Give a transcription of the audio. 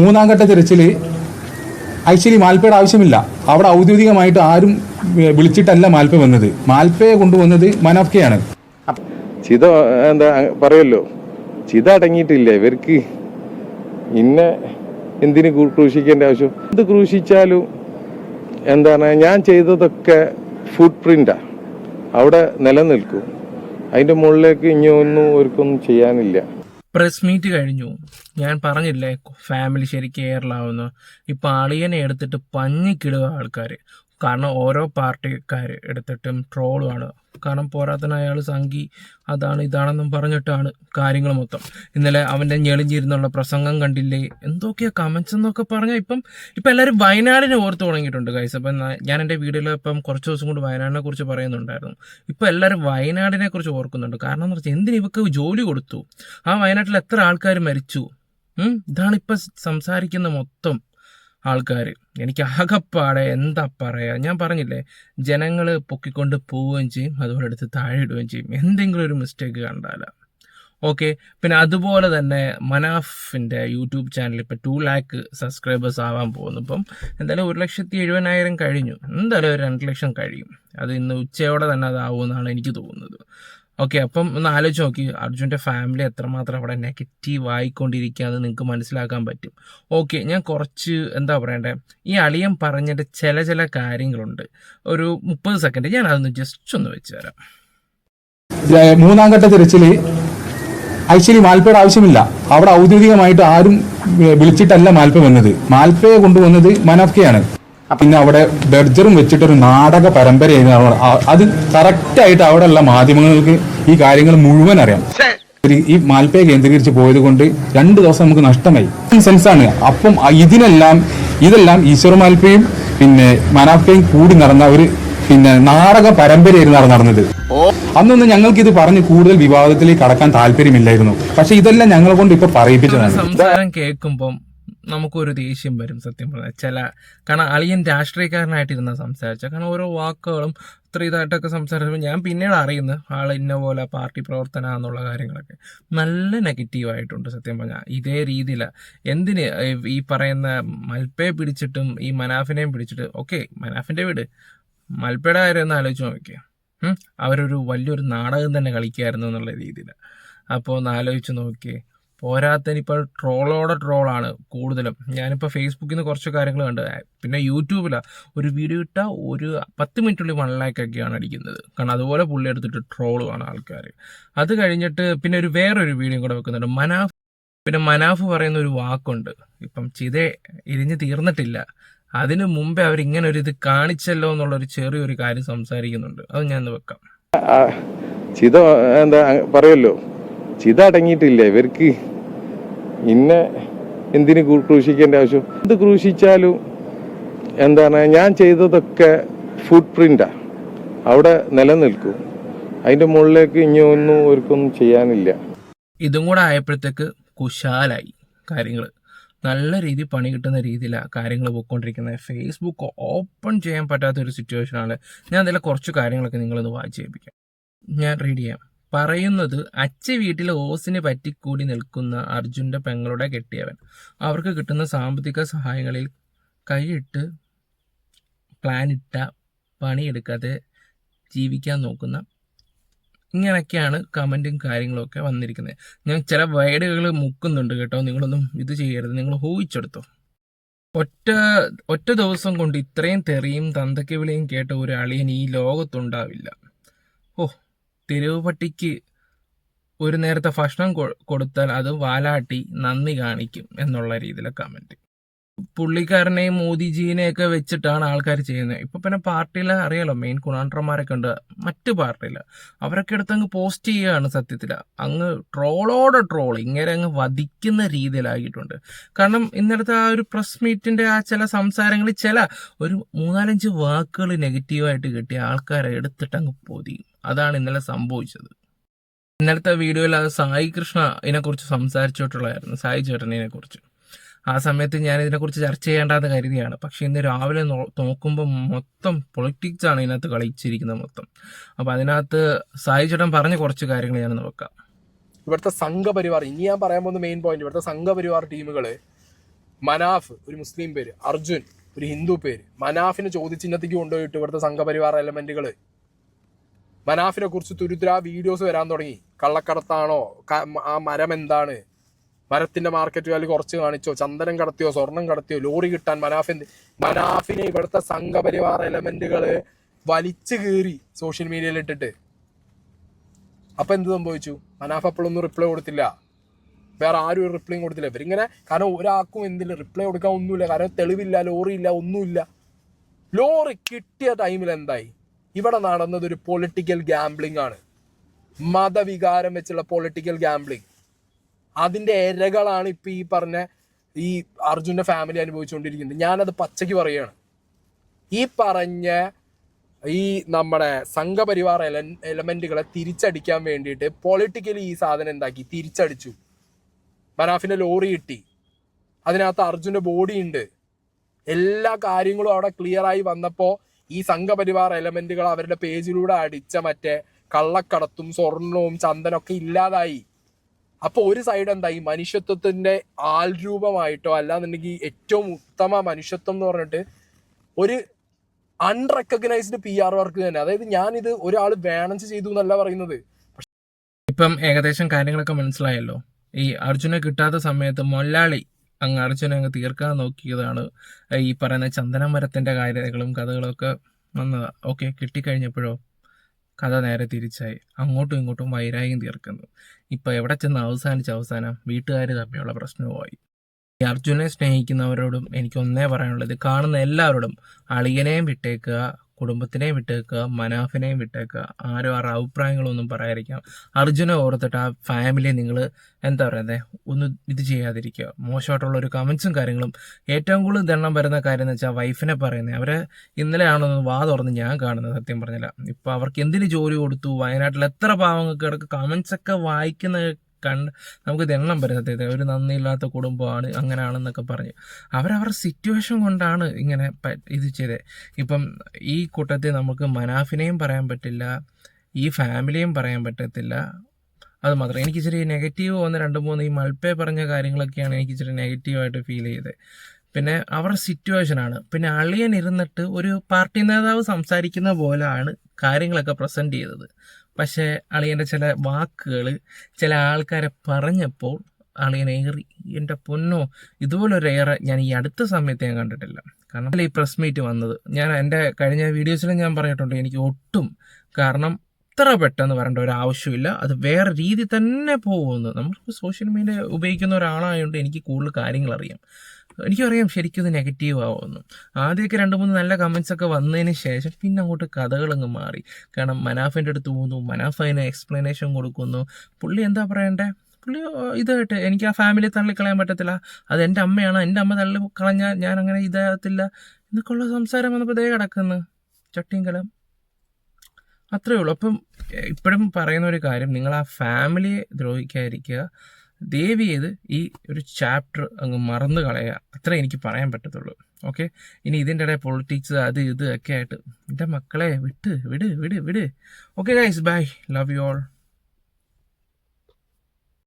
മൂന്നാം ഘട്ട തിരച്ചിൽ ആക്ച്വലി മാൽപ്പയുടെ ആവശ്യമില്ല. അവിടെ ഔദ്യോഗികമായിട്ട് ആരും വിളിച്ചിട്ടല്ല മാൽപ്പ വന്നത്. മാൽപ്പയെ കൊണ്ടുവന്നത് ആണ് ചിത എന്താ പറയല്ലോ ചിത അടങ്ങിയിട്ടില്ല. ഇവർക്ക് ഇന്നെ എന്തിന് ക്രൂ- ക്രൂശിക്കേണ്ട ആവശ്യം? എന്ത് ക്രൂശിച്ചാലും എന്താണ് ഞാൻ ചെയ്തതൊക്കെ ഫുട് പ്രിന്റാ അവിടെ നിലനിൽക്കും. അതിന്റെ മുകളിലേക്ക് ഇനി ഒന്നും അവർക്കൊന്നും ചെയ്യാനില്ല. പ്രസ് മീറ്റ് കഴിഞ്ഞു. ഞാൻ പറഞ്ഞില്ലേ ഫാമിലി ശരി എയറിലാവുന്നു ഇപ്പൊ അളിയനെ എടുത്തിട്ട് പഞ്ഞിക്കിടുക ആൾക്കാർ കാരണം ഓരോ പാർട്ടിക്കാർ എടുത്തിട്ടും ട്രോളുമാണ് കാരണം പോരാത്തന അയാൾ സംഘി അതാണ് ഇതാണെന്നും പറഞ്ഞിട്ടാണ് കാര്യങ്ങൾ മൊത്തം. ഇന്നലെ അവന്റെ ഞെളിഞ്ഞിരുന്നുള്ള പ്രസംഗം കണ്ടില്ലേ? എന്തൊക്കെയാ കമൻസ് എന്നൊക്കെ പറഞ്ഞാൽ ഇപ്പം ഇപ്പം എല്ലാവരും വയനാടിനെ ഓർത്ത് തുടങ്ങിയിട്ടുണ്ട് കൈസ് അപ്പം ഞാൻ എന്റെ വീഡിയോയിൽ ഇപ്പം കുറച്ച് ദിവസം കൊണ്ട് വയനാടിനെ കുറിച്ച് പറയുന്നുണ്ടായിരുന്നു. ഇപ്പം എല്ലാവരും വയനാടിനെ കുറിച്ച് ഓർക്കുന്നുണ്ട്. കാരണം എന്ന് വെച്ചാൽ എന്തിനു ഇവക്ക് ജോലി കൊടുത്തു? ആ വയനാട്ടിൽ എത്ര ആൾക്കാർ മരിച്ചു? ഇതാണ് ഇപ്പം സംസാരിക്കുന്ന മൊത്തം. ആൾക്കാർ എനിക്ക് ആകപ്പാടെ എന്താ പറയുക ഞാൻ പറഞ്ഞില്ലേ ജനങ്ങൾ പൊക്കിക്കൊണ്ട് പോവുകയും ചെയ്യും അതുപോലെ എടുത്ത് താഴെ ഇടുകയും ചെയ്യും. എന്തെങ്കിലും ഒരു മിസ്റ്റേക്ക് കണ്ടാല. ഓക്കെ പിന്നെ അതുപോലെ തന്നെ മനാഫിന്റെ യൂട്യൂബ് ചാനൽ ഇപ്പോൾ ടു ലാക്ക് സബ്സ്ക്രൈബേഴ്സ് ആവാൻ പോകുന്നു. ഇപ്പം എന്തായാലും ഒരു ലക്ഷത്തി എഴുപതിനായിരം കഴിഞ്ഞു. എന്തായാലും ഒരു രണ്ട് ലക്ഷം കഴിയും. അത് ഇന്ന് ഉച്ചയോടെ തന്നെ അതാവുമെന്നാണ് എനിക്ക് തോന്നുന്നത്. ഓക്കെ അപ്പം ഒന്ന് ആലോചിച്ച് നോക്കി. അർജുന്റെ ഫാമിലി എത്രമാത്രം അവിടെ നെഗറ്റീവ് ആയിക്കൊണ്ടിരിക്കുകയെന്ന് നിങ്ങൾക്ക് മനസ്സിലാക്കാൻ പറ്റും. ഓക്കെ ഞാൻ കുറച്ച് എന്താ പറയണ്ടേ? ഈ അളിയൻ പറഞ്ഞിട്ട് ചില ചില കാര്യങ്ങളുണ്ട്. ഒരു മുപ്പത് സെക്കൻഡ് ഞാൻ അതൊന്ന് ജസ്റ്റ് ഒന്ന് വെച്ച് തരാം. മൂന്നാം ഘട്ട തിരച്ചിൽ ആക്ച്വലി മാൽപ്പയുടെ ആവശ്യമില്ല. അവിടെ ഔദ്യോഗികമായിട്ട് ആരും വിളിച്ചിട്ടല്ല മാൽപ്പ വന്നത്. മാൽപ്പയെ കൊണ്ടുവന്നത് മനാഫ്കയാണ്. പിന്നെ അവിടെ ബെർജറും വെച്ചിട്ടൊരു നാടക. ആ- അത് കറക്റ്റായിട്ട് അവിടെയുള്ള മാധ്യമങ്ങൾക്ക് ഈ കാര്യങ്ങൾ മുഴുവൻ അറിയാം. ഈ മാൽപ്പയെ കേന്ദ്രീകരിച്ച് പോയത് കൊണ്ട് രണ്ട് ദിവസം നമുക്ക് നഷ്ടമായി. സെൻസാണ് അപ്പം ഇതിനെല്ലാം ഇതെല്ലാം ഈശ്വർ മാൽപ്പയും പിന്നെ മനാപ്പയും കൂടി നടന്ന ഒരു പിന്നെ നാടക പരമ്പരയായിരുന്നു നടന്നത്. അന്നൊന്നും ഞങ്ങൾക്ക് ഇത് പറഞ്ഞ് കൂടുതൽ വിവാദത്തിലേക്ക് കടക്കാൻ താല്പര്യമില്ലായിരുന്നു. പക്ഷെ ഇതെല്ലാം ഞങ്ങളെ കൊണ്ട് ഇപ്പൊ പറയിപ്പിച്ചതാണ്. സംസാരം കേൾക്കുമ്പം നമുക്കൊരു ദേഷ്യം വരും സത്യം പറഞ്ഞാൽ ചില കാരണം അളിയൻ രാഷ്ട്രീയക്കാരനായിട്ടിരുന്ന സംസാരിച്ച. കാരണം ഓരോ വാക്കുകളും ഇത്ര ഇതായിട്ടൊക്കെ സംസാരിച്ചപ്പോൾ ഞാൻ പിന്നീട് അറിയുന്നത് ആൾ ഇന്ന പോലെ പാർട്ടി പ്രവർത്തന എന്നുള്ള കാര്യങ്ങളൊക്കെ. നല്ല നെഗറ്റീവായിട്ടുണ്ട് സത്യം പറഞ്ഞാൽ ഇതേ രീതിയിൽ എന്തിന് ഈ പറയുന്ന മൽപ്പയെ പിടിച്ചിട്ടും ഈ മനാഫിനെയും പിടിച്ചിട്ട് ഓക്കെ മനാഫിന്റെ വീട്. മൽപ്പയുടെ കാര്യം ഒന്ന് ആലോചിച്ച് നോക്കിയേ അവരൊരു വലിയൊരു നാടകം തന്നെ കളിക്കായിരുന്നു എന്നുള്ള രീതിയിൽ അപ്പോൾ ഒന്ന് ആലോചിച്ച് നോക്കിയേ പോരാത്തതിന് ഇപ്പോൾ ട്രോളോടെ ട്രോളാണ് കൂടുതലും. ഞാനിപ്പോൾ ഫേസ്ബുക്കിൽ നിന്ന് കുറച്ച് കാര്യങ്ങൾ കണ്ട്. പിന്നെ യൂട്യൂബിലാണ് ഒരു വീഡിയോ ഇട്ടാൽ ഒരു പത്ത് മിനിറ്റുള്ളിൽ വൺ ലാക്ക് ഒക്കെയാണ് അടിക്കുന്നത്. കാരണം അതുപോലെ പുള്ളി എടുത്തിട്ട് ട്രോളുമാണ് ആൾക്കാർ അത് കഴിഞ്ഞിട്ട് പിന്നെ ഒരു വേറൊരു വീഡിയോ കൂടെ വെക്കുന്നുണ്ട്. മനാഫ് പിന്നെ മനാഫ് പറയുന്ന ഒരു വാക്കുണ്ട്. ഇപ്പം ചിത ഇരിഞ്ഞ് തീർന്നിട്ടില്ല. അതിനു മുമ്പേ അവർ ഇങ്ങനെ ഒരു ഇത് കാണിച്ചല്ലോ എന്നുള്ളൊരു ചെറിയൊരു കാര്യം സംസാരിക്കുന്നുണ്ട്. അത് ഞാൻ വെക്കാം. ചിത എന്താ പറയല്ലോ. ചിത അടങ്ങിയിട്ടില്ല. ഇവർക്ക് ഇന്നെ എന്തിന് ക്രൂ- ക്രൂശിക്കേണ്ട ആവശ്യം? എന്ത് ക്രൂശിച്ചാലും എന്താണ് ഞാൻ ചെയ്തതൊക്കെ ഫുട് പ്രിന്റാ അവിടെ നിലനിൽക്കും. അതിന്റെ മുകളിലേക്ക് ഇനി ഒന്നും അവർക്കൊന്നും ചെയ്യാനില്ല. ഇതും കൂടെ ആയപ്പോഴത്തേക്ക് കുശാലായി കാര്യങ്ങൾ നല്ല രീതിയിൽ പണി കിട്ടുന്ന രീതിയിലാണ് കാര്യങ്ങൾ പോയിക്കൊണ്ടിരിക്കുന്നത്. ഫേസ്ബുക്ക് ഓപ്പൺ ചെയ്യാൻ പറ്റാത്ത ഒരു സിറ്റുവേഷനാണ് ഞാൻ അതിലെ കുറച്ച് കാര്യങ്ങളൊക്കെ നിങ്ങളൊന്ന് വായിച്ച് ഞാൻ റീഡ് ചെയ്യാം പറയുന്നത് അച്ഛ വീട്ടിൽ ഓസിന് പറ്റിക്കൂടി നിൽക്കുന്ന അർജുന്റെ പെങ്ങളുടെ കെട്ടിയവൻ. അവർക്ക് കിട്ടുന്ന സാമ്പത്തിക സഹായങ്ങളിൽ കൈയിട്ട് പ്ലാനിട്ട പണിയെടുക്കാതെ ജീവിക്കാൻ നോക്കുന്ന ഇങ്ങനെയൊക്കെയാണ് കമന്റും കാര്യങ്ങളൊക്കെ വന്നിരിക്കുന്നത്. ഞാൻ ചില വൈഡുകൾ മുക്കുന്നുണ്ട് കേട്ടോ. നിങ്ങളൊന്നും ഇത് ചെയ്യരുത്. നിങ്ങൾ ഊഹിച്ചെടുത്തോ. ഒറ്റ ഒറ്റ ദിവസം കൊണ്ട് ഇത്രയും തെറിയും തന്തയ്ക്ക് വിളിയും കേട്ട ഒരു അളിയൻ ഈ ലോകത്തുണ്ടാവില്ല. ഓ തെരുവ് പട്ടിക്ക് ഒരു നേരത്തെ ഭക്ഷണം കൊടുത്താൽ അത് വാലാട്ടി നന്ദി കാണിക്കും എന്നുള്ള രീതിയിലെ കമന്റ് പുള്ളിക്കാരനെയും മോദിജീനെയൊക്കെ വെച്ചിട്ടാണ് ആൾക്കാർ ചെയ്യുന്നത്. ഇപ്പൊ പിന്നെ പാർട്ടിയിൽ അറിയാലോ മെയിൻ കുണാണ്ടർമാരൊക്കെ ഉണ്ട്. മറ്റു പാർട്ടിയിൽ അവരൊക്കെ എടുത്ത് അങ്ങ് പോസ്റ്റ് ചെയ്യുകയാണ് സത്യത്തിൽ അങ്ങ് ട്രോളോടെ ട്രോൾ ഇങ്ങനെ അങ്ങ് വധിക്കുന്ന രീതിയിലാക്കിയിട്ടുണ്ട് കാരണം ഇന്നലത്തെ ആ ഒരു പ്രസ് മീറ്റിന്റെ ആ ചില സംസാരങ്ങളിൽ ചില ഒരു മൂന്നാലഞ്ച് വാക്കുകൾ നെഗറ്റീവായിട്ട് കിട്ടിയ ആൾക്കാരെ എടുത്തിട്ട് അങ്ങ് പൊതി. അതാണ് ഇന്നലെ സംഭവിച്ചത്. ഇന്നലത്തെ വീഡിയോയിൽ അത് സായി കൃഷ്ണ ഇതിനെക്കുറിച്ച് സംസാരിച്ചിട്ടുള്ളതായിരുന്നു സായി ചേട്ടനെ കുറിച്ച് ആ സമയത്ത് ഞാൻ ഇതിനെക്കുറിച്ച് ചർച്ച ചെയ്യേണ്ടെന്ന് കരുതിയാണ്. പക്ഷെ ഇന്ന് രാവിലെ നോക്കുമ്പോൾ മൊത്തം പൊളിറ്റിക്സ് ആണ് ഇതിനകത്ത് കളിച്ചിരിക്കുന്നത് മൊത്തം. അപ്പോൾ അതിനകത്ത് സായി ചേട്ടൻ പറഞ്ഞ കുറച്ച് കാര്യങ്ങൾ ഞാൻ നോക്കാം ഇവിടുത്തെ സംഘപരിവാർ ഇനി ഞാൻ പറയാൻ പോകുന്ന മെയിൻ പോയിന്റ് ഇവിടുത്തെ സംഘപരിവാർ ടീമുകൾ മനാഫ് ഒരു മുസ്ലിം പേര് അർജുൻ ഒരു ഹിന്ദു പേര് മനാഫിനെ ഇന്നത്തേക്ക് കൊണ്ടുപോയിട്ട് ഇവിടുത്തെ സംഘപരിവാർ എലമെന്റുകൾ മനാഫിനെ കുറിച്ച് തുരുതുരാ വീഡിയോസ് വരാൻ തുടങ്ങി. കള്ളക്കടത്താണോ? ആ മരം എന്താണ് മരത്തിന്റെ മാർക്കറ്റ് വാല്യൂ കുറച്ച് കാണിച്ചോ? ചന്ദനം കടത്തിയോ സ്വർണം കടത്തിയോ ലോറി കിട്ടാൻ മനാഫിൻ മനാഫിനെ ഇവിടുത്തെ സംഘപരിവാർ എലമെന്റുകൾ വലിച്ചു കീറി സോഷ്യൽ മീഡിയയിൽ ഇട്ടിട്ട്. അപ്പൊ എന്ത് സംഭവിച്ചു? മനാഫ് അപ്പോഴൊന്നും റിപ്ലൈ കൊടുത്തില്ല. വേറെ ആരും ഒരു റിപ്ലൈയും കൊടുത്തില്ല. ഇവരിങ്ങനെ കാരണം ഒരാൾക്കും എന്തില്ല? റിപ്ലൈ കൊടുക്കാൻ ഒന്നുമില്ല. കാരണം തെളിവില്ല ലോറി ഇല്ല ഒന്നുമില്ല. ലോറി കിട്ടിയ ടൈമിൽ എന്തായി? ഇവിടെ നടന്നത് ഒരു പൊളിറ്റിക്കൽ ഗാംബ്ലിംഗ് ആണ്. മതവികാരം വെച്ചുള്ള പൊളിറ്റിക്കൽ ഗാംബ്ലിംഗ് അതിന്റെ ഇരകളാണ് ഇപ്പൊ ഈ പറഞ്ഞ ഈ അർജുന്റെ ഫാമിലി അനുഭവിച്ചുകൊണ്ടിരിക്കുന്നത്. ഞാനത് പച്ചയ്ക്ക് പറയുകയാണ്. ഈ പറഞ്ഞ ഈ നമ്മുടെ സംഘപരിവാർ എല എലമെന്റുകളെ തിരിച്ചടിക്കാൻ വേണ്ടിയിട്ട് പൊളിറ്റിക്കലി ഈ സാധനം എന്താക്കി? തിരിച്ചടിച്ചു. മനാഫിന്റെ ലോറി കിട്ടി. അതിനകത്ത് അർജുന്റെ ബോഡി ഉണ്ട്. എല്ലാ കാര്യങ്ങളും അവിടെ ക്ലിയർ ആയി വന്നപ്പോ ഈ സംഘപരിവാർ എലമെന്റുകൾ അവരുടെ പേജിലൂടെ അടിച്ച മറ്റേ കള്ളക്കടത്തും സ്വർണവും ചന്ദനമൊക്കെ ഇല്ലാതായി. അപ്പൊ ഒരു സൈഡ് എന്താ ഈ മനുഷ്യത്വത്തിന്റെ ആൽരൂപമായിട്ടോ അല്ലാന്നുണ്ടെങ്കിൽ ഏറ്റവും ഉത്തമ മനുഷ്യത്വം എന്ന് പറഞ്ഞിട്ട് ഒരു അൺറെക്കഗ്നൈസ്ഡ് പി ആർ വർക്ക് തന്നെ. അതായത് ഞാനിത് ഒരാൾ ബാലൻസ് ചെയ്തു എന്നല്ല പറയുന്നത്. ഇപ്പം ഏകദേശം കാര്യങ്ങളൊക്കെ മനസ്സിലായല്ലോ. ഈ അർജുനെ കിട്ടാത്ത സമയത്ത് മൊല്ലാളി അങ്ങ് അർജുനെ അങ്ങ് തീർക്കാൻ നോക്കിയതാണ്. ഈ പറയുന്ന ചന്ദനമരത്തിന്റെ കാര്യങ്ങളും കഥകളും ഒക്കെ വന്നതാ. ഓക്കെ കിട്ടിക്കഴിഞ്ഞപ്പോഴോ? കഥ നേരെ തിരിച്ചായി. അങ്ങോട്ടും ഇങ്ങോട്ടും വൈരാഗ്യം തീർക്കുന്നു. ഇപ്പൊ എവിടെ ചെന്ന് അവസാനിച്ച അവസാനം വീട്ടുകാർ തമ്മിലുള്ള പ്രശ്നവുമായി ഈ അർജുനെ സ്നേഹിക്കുന്നവരോടും എനിക്ക് ഒന്നേ പറയാനുള്ളത് കാണുന്ന എല്ലാവരോടും അളിയനെയും വിട്ടേക്കുക കുടുംബത്തിനെയും വിട്ടേക്കുക മനാഫിനെയും വിട്ടേക്കുക ആരും ആരുടെ അഭിപ്രായങ്ങളൊന്നും പറയാതിരിക്കാം. അർജുനെ ഓർത്തിട്ട് ആ ഫാമിലിയെ നിങ്ങൾ എന്താ പറയുന്നത് ഒന്നും ഇത് ചെയ്യാതിരിക്കുക. മോശമായിട്ടുള്ള ഒരു കമൻസും കാര്യങ്ങളും ഏറ്റവും കൂടുതൽ ദണ്ണം വരുന്ന കാര്യം എന്ന് വെച്ചാൽ വൈഫിനെ പറയുന്നത് അവരെ ഇന്നലെയാണെന്ന് വാ തുറന്ന് ഞാൻ കാണുന്നത് സത്യം പറഞ്ഞില്ല ഇപ്പം അവർക്ക് എന്തിന് ജോലി കൊടുത്തു? വയനാട്ടിൽ എത്ര പാവങ്ങൾക്ക് കിടക്ക് കമൻസ് ഒക്കെ വായിക്കുന്ന കണ്ട് നമുക്ക് ദണ്ണം വരെ സത്യത്തിൽ ഒരു നന്ദിയില്ലാത്ത കുടുംബമാണ് അങ്ങനെയാണെന്നൊക്കെ പറഞ്ഞു. അവരവർ സിറ്റുവേഷൻ കൊണ്ടാണ് ഇങ്ങനെ ഇത് ചെയ്തത് ഇപ്പം ഈ കൂട്ടത്തിൽ നമുക്ക് മനാഫിനെയും പറയാൻ പറ്റില്ല ഈ ഫാമിലിയും പറയാൻ പറ്റത്തില്ല. അത് എനിക്ക് ഇച്ചിരി നെഗറ്റീവ് വന്ന രണ്ട് മൂന്ന് ഈ മൾപ്പേ പറഞ്ഞ കാര്യങ്ങളൊക്കെയാണ് എനിക്ക് ഇച്ചിരി നെഗറ്റീവായിട്ട് ഫീൽ ചെയ്തത് പിന്നെ അവരുടെ സിറ്റുവേഷനാണ് പിന്നെ അളിയൻ ഇരുന്നിട്ട് ഒരു പാർട്ടി നേതാവ് സംസാരിക്കുന്ന പോലെയാണ് കാര്യങ്ങളൊക്കെ പ്രസന്റ് ചെയ്തത്. പക്ഷേ അളിയന്റെ ചില വാക്കുകൾ ചില ആൾക്കാരെ പറഞ്ഞപ്പോൾ അളിയൻ ഏറി. എന്റെ പൊന്നോ ഇതുപോലൊരു ഏറെ ഞാൻ ഈ അടുത്ത സമയത്ത് ഞാൻ കണ്ടിട്ടില്ല. കാരണം ഈ പ്രസ് മീറ്റ് വന്നത്? ഞാൻ എന്റെ കഴിഞ്ഞ വീഡിയോസിലും ഞാൻ പറഞ്ഞിട്ടുണ്ട് എനിക്ക് ഒട്ടും കാരണം ഇത്ര പെട്ടെന്ന് വരേണ്ട ഒരു ആവശ്യമില്ല. അത് വേറെ രീതി തന്നെ പോകുന്നു. നമ്മൾ സോഷ്യൽ മീഡിയ ഉപയോഗിക്കുന്ന ഒരാളായതുകൊണ്ട് എനിക്ക് കൂടുതൽ കാര്യങ്ങൾ അറിയാം. എനിക്കറിയാം ശരിക്കും ഇത് നെഗറ്റീവ് ആവുമെന്ന്. ആദ്യമൊക്കെ രണ്ട് മൂന്ന് നല്ല കമൻസ് ഒക്കെ വന്നതിന് ശേഷം പിന്നെ അങ്ങോട്ട് കഥകളങ്ങ് മാറി. കാരണം മനാഫിന്റെ അടുത്ത് പോകുന്നു മനാഫ് അതിന് എക്സ്പ്ലനേഷൻ കൊടുക്കുന്നു. പുള്ളി എന്താ പറയണ്ടേ? പുള്ളി ഇതായിട്ട് എനിക്ക് ആ ഫാമിലി തള്ളിക്കളയാൻ പറ്റത്തില്ല. അത് എന്റെ അമ്മയാണ്. എന്റെ അമ്മ തള്ളി കളഞ്ഞാൽ ഞാൻ അങ്ങനെ ഇതാകത്തില്ല എന്നൊക്കെയുള്ള സംസാരം വന്നപ്പോൾ ദേ കിടക്കുന്നു. ചട്ടിങ്കലം. അത്രേ ഉള്ളൂ. അപ്പം ഇപ്പോഴും പറയുന്ന ഒരു കാര്യം നിങ്ങൾ ആ ഫാമിലിയെ ദ്രോഹിക്കാതിരിക്കുക. ദയവ് ചെയ്ത് ഈ ഒരു ചാപ്റ്റർ അങ്ങ് മറന്നു കളയുക. അത്രേ എനിക്ക് പറയാൻ പറ്റത്തുള്ളൂ. ഓക്കെ ഇനി ഇതിന്റെ ഇടയിൽ പൊളിറ്റിക്സ് അത് ഇത് ഒക്കെ ആയിട്ട് എന്റെ മക്കളെ വിട്ട് വിട് വിട് വിട്. Okay guys bye love you all